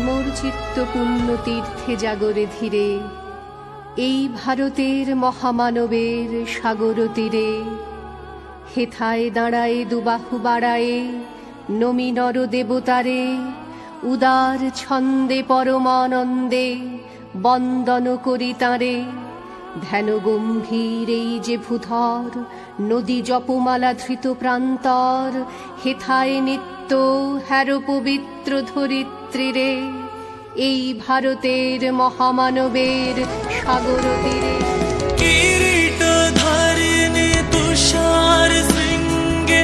নিত্য পুণ্য তীর্থে জাগরে ধীরে, এই ভারতের মহামানবের সাগর তীরে। হেথায় দাঁড়ায় দুবাহু বাড়ায়ে নমি নর দেবতারে উদার ছন্দে পরমানন্দে বন্দন করি তাঁরে। ধ্যান গম্ভীর এই যে ভূধর, নদী জপমালা ধৃত প্রান্তর, হেথায় নিত্য হ্যার পবিত্র ধরিত্রীরে, এই ভারতের মহামানবের সাগর তীরে। কিরীট ধারিণী তুষার শৃঙ্গে,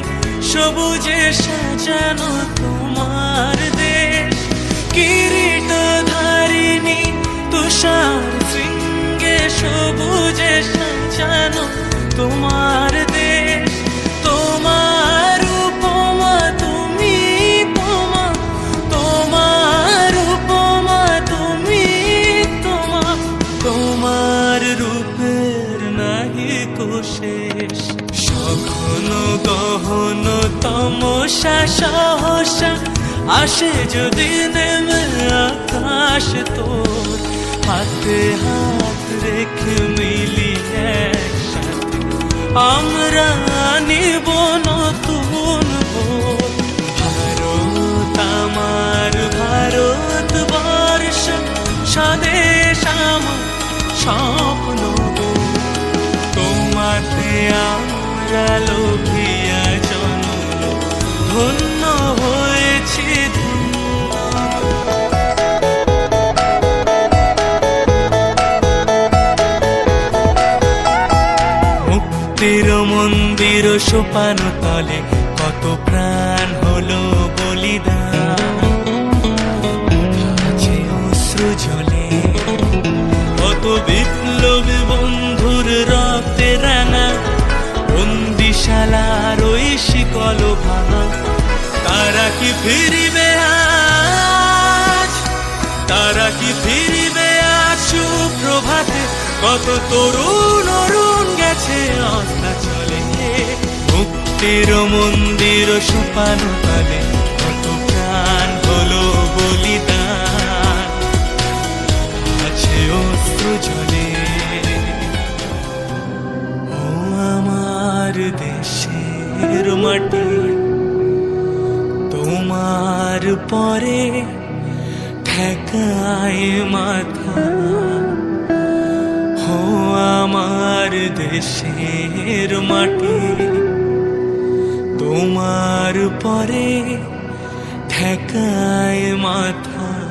সবুজে সাজানো তোমার দেশ। কিরীট ধারিণী তুষার শৃঙ্গে, সবুজে সাজানো তোমার সঘন গহন তমসা সহসা আসে যদি নেমে আকাশ তোর হাতে হাত রেখে মিলি একসাথে আমরা নিব নতুন ভোর ভারত আমার, ভারত বর্ষ, স্বদেশ আমার, স্বপ্ন। তোমাতে আমরা লোভিয়া জন্ম ধন্য হয়েছি মুক্তির মন্দির সোপান তলে ফিরিবে আজ? তারা কি ফিরিবে আজ সুপ্রভাতে? কত তরুণ অরুণ গেছে, অস্তা চলে মুক্তির মন্দির সুপানো তালে কত প্রাণ হলো বলিদান। আছে অস্ত্র জলে। ও আমার দেশের মাটি। তোমার পরে ঠেকায় মাথা। হো আমার দেশের মাটি। তোমার পরে ঠেকায় মাথা।